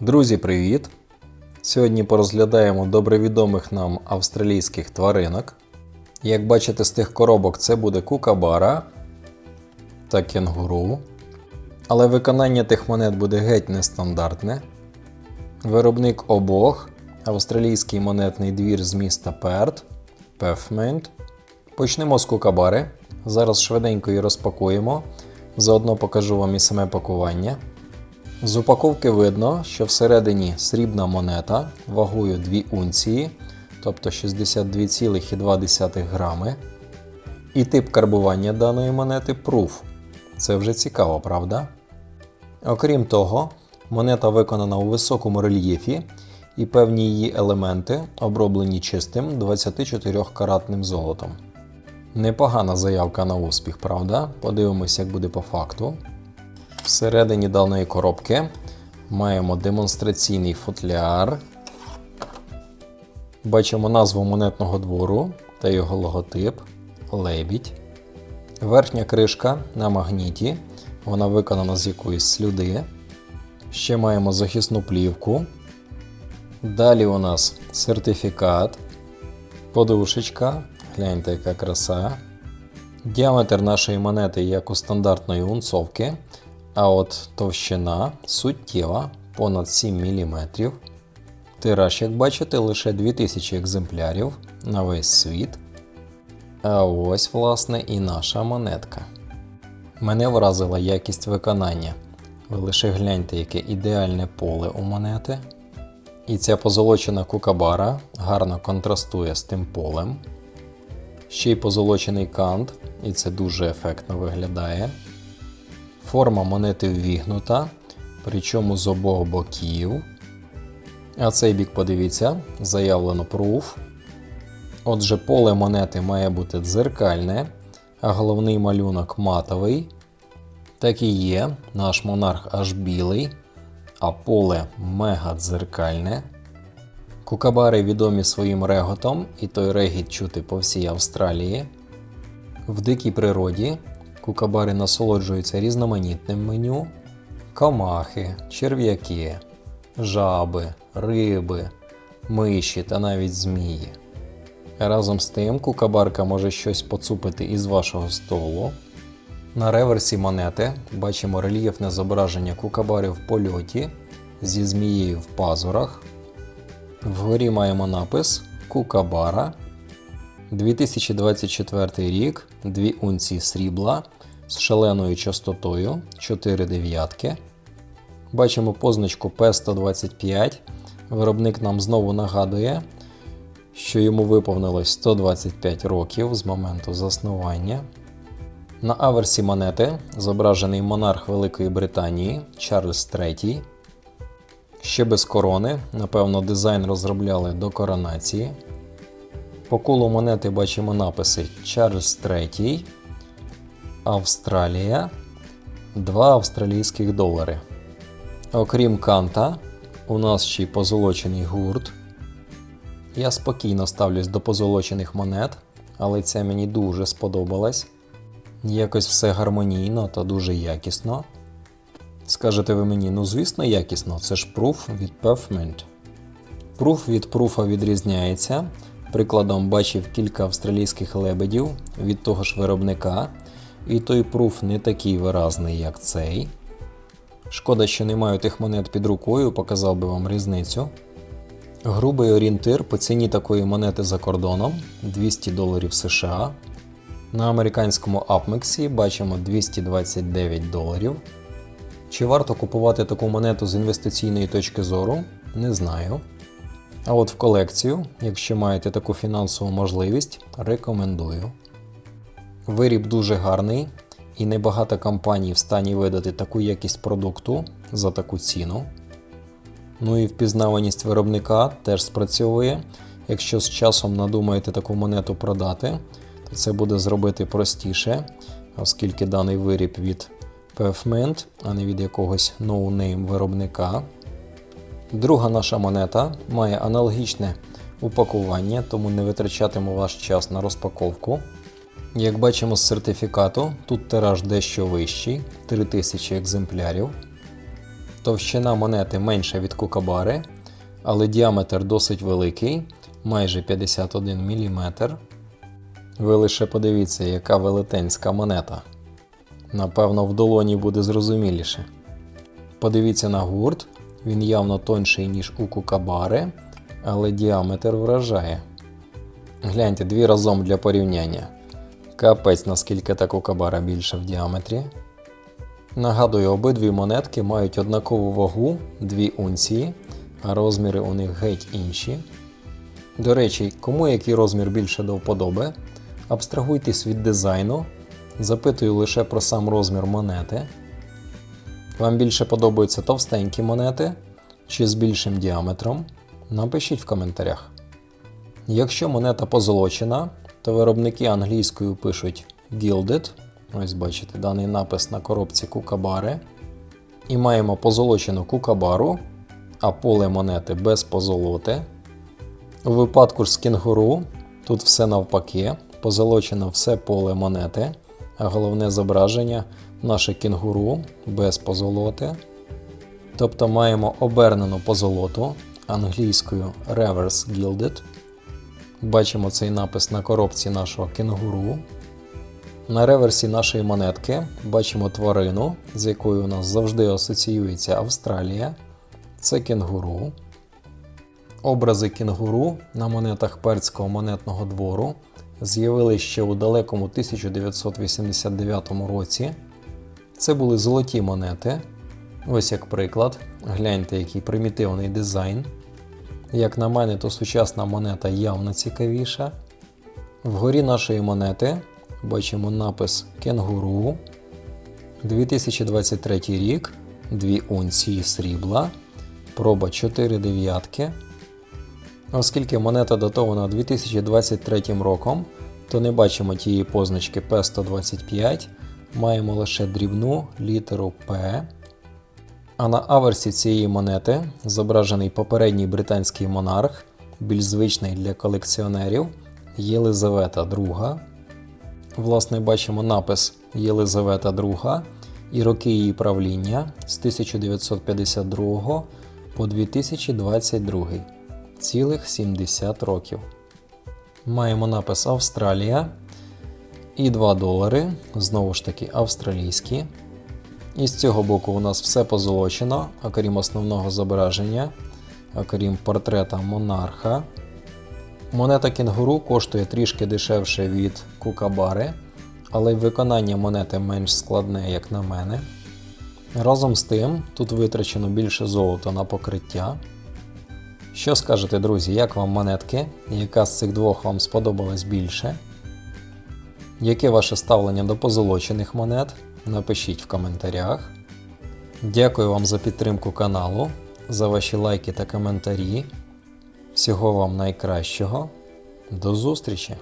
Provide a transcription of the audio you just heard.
Друзі, привіт! Сьогодні порозглядаємо добре відомих нам австралійських тваринок. Як бачите з тих коробок, це буде кукабара та кенгуру. Але виконання тих монет буде геть нестандартне. Виробник обох австралійський монетний двір з міста Перт Пефмент. Почнемо з кукабари. Зараз швиденько її розпакуємо. Заодно покажу вам і саме пакування. З упаковки видно, що всередині срібна монета вагою 2 унції, тобто 62,2 грами. І тип карбування даної монети Proof. Це вже цікаво, правда? Окрім того, монета виконана у високому рельєфі і певні її елементи оброблені чистим 24-каратним золотом. Непогана заявка на успіх, правда? Подивимось, як буде по факту. Всередині даної коробки маємо демонстраційний футляр. Бачимо назву монетного двору та його логотип лебідь. Верхня кришка на магніті. Вона виконана з якоїсь слюди. Ще маємо захисну плівку. Далі у нас сертифікат, подушечка. Гляньте, яка краса. Діаметр нашої монети як у стандартної унцовки. А от товщина суттєва понад 7 мм. Тираж, як бачите, лише 2000 екземплярів на весь світ. А ось, власне, і наша монетка. Мене вразила якість виконання. Ви лише гляньте, яке ідеальне поле у монети. І ця позолочена кукабара гарно контрастує з тим полем. Ще й позолочений кант, і це дуже ефектно виглядає. Форма монети ввігнута, причому з обох боків. А цей бік, подивіться, заявлено proof. Отже, поле монети має бути дзеркальне, а головний малюнок матовий. Так і є, наш монарх аж білий, а поле мега дзеркальне. Кукабари відомі своїм реготом, і той регіт чути по всій Австралії. В дикій природі Кукабари насолоджуються різноманітним меню: комахи, черв'яки, жаби, риби, миші та навіть змії. Разом з тим, кукабарка може щось поцупити із вашого столу. На реверсі монети бачимо рельєфне зображення кукабарів в польоті зі змією в пазурах. Вгорі маємо напис Кукабара 2024 рік, 2 унції срібла з шаленою частотою 4 дев'ятки. Бачимо позначку P125. Виробник нам знову нагадує, що йому виповнилось 125 років з моменту заснування. На аверсі монети зображений монарх Великої Британії Чарльз III. Ще без корони, напевно, дизайн розробляли до коронації. По колу монети бачимо написи Чарльз III, Австралія, 2 австралійських долари. Окрім канта, у нас ще й позолочений гурт. Я спокійно ставлюсь до позолочених монет, але ця мені дуже сподобалась. Якось все гармонійно та дуже якісно. Скажете ви мені, ну звісно, якісно, це ж пруф від Pavement. Пруф від пруфа відрізняється. Прикладом бачив кілька австралійських лебедів від того ж виробника, і той пруф не такий виразний, як цей. Шкода, що не маю тих монет під рукою, показав би вам різницю. Грубий орієнтир по ціні такої монети за кордоном 200 доларів США. На американському Апмексі бачимо 229 доларів. Чи варто купувати таку монету з інвестиційної точки зору? Не знаю. А от в колекцію, якщо маєте таку фінансову можливість, рекомендую. Виріб дуже гарний і небагато компаній в стані видати таку якість продукту за таку ціну. Ну і впізнаваність виробника теж спрацьовує. Якщо з часом надумаєте таку монету продати, то це буде зробити простіше, оскільки даний виріб від Pavement, а не від якогось ноунейм виробника. Друга наша монета має аналогічне упакування, тому не витрачатиму ваш час на розпаковку. Як бачимо з сертифікату, тут тираж дещо вищий 3000 екземплярів. Товщина монети менша від кукабари, але діаметр досить великий, майже 51 мм. Ви лише подивіться, яка велетенська монета. Напевно, в долоні буде зрозуміліше. Подивіться на гурт, він явно тонший, ніж у кукабари, але діаметр вражає. Гляньте дві разом для порівняння. Капець, наскільки та кукабара більша в діаметрі. Нагадую, обидві монетки мають однакову вагу 2 унції, а розміри у них геть інші. До речі, кому який розмір більше до вподоби, абстрагуйтесь від дизайну, запитую лише про сам розмір монети. Вам більше подобаються товстенькі монети чи з більшим діаметром? Напишіть в коментарях. Якщо монета позолочена, то виробники англійською пишуть Gilded. Ось бачите даний напис на коробці кукабари. І маємо позолочену кукабару, а поле монети без позолоти. У випадку з кінгуру тут все навпаки, позолочено все поле монети, а головне зображення наше кінгуру без позолоти. Тобто маємо обернену позолоту англійською Reverse Gilded. Бачимо цей напис на коробці нашого кенгуру. На реверсі нашої монетки бачимо тварину, з якою у нас завжди асоціюється Австралія. Це кенгуру. Образи кенгуру на монетах перського монетного двору з'явилися ще у далекому 1989 році. Це були золоті монети. Ось як приклад. Гляньте, який примітивний дизайн. Як на мене, то сучасна монета явно цікавіша. Вгорі нашої монети бачимо напис Кенгуру. 2023 рік, 2 унції срібла, проба 4 дев'ятки. Оскільки монета датована 2023 роком, то не бачимо тієї позначки P125, маємо лише дрібну літеру P. А на аверсі цієї монети зображений попередній британський монарх, більш звичний для колекціонерів Єлизавета II. Власне, бачимо напис Єлизавета II і роки її правління з 1952 по 2022 цілих 70 років. Маємо напис Австралія і 2 долари, знову ж таки австралійські. І з цього боку у нас все позолочено, окрім основного зображення, окрім портрета монарха. Монета кенгуру коштує трішки дешевше від кукабари, але й виконання монети менш складне, як на мене. Разом з тим, тут витрачено більше золота на покриття. Що скажете, друзі, як вам монетки? Яка з цих двох вам сподобалась більше? Яке ваше ставлення до позолочених монет? Напишіть в коментарях. Дякую вам за підтримку каналу, за ваші лайки та коментарі. Всього вам найкращого. До зустрічі!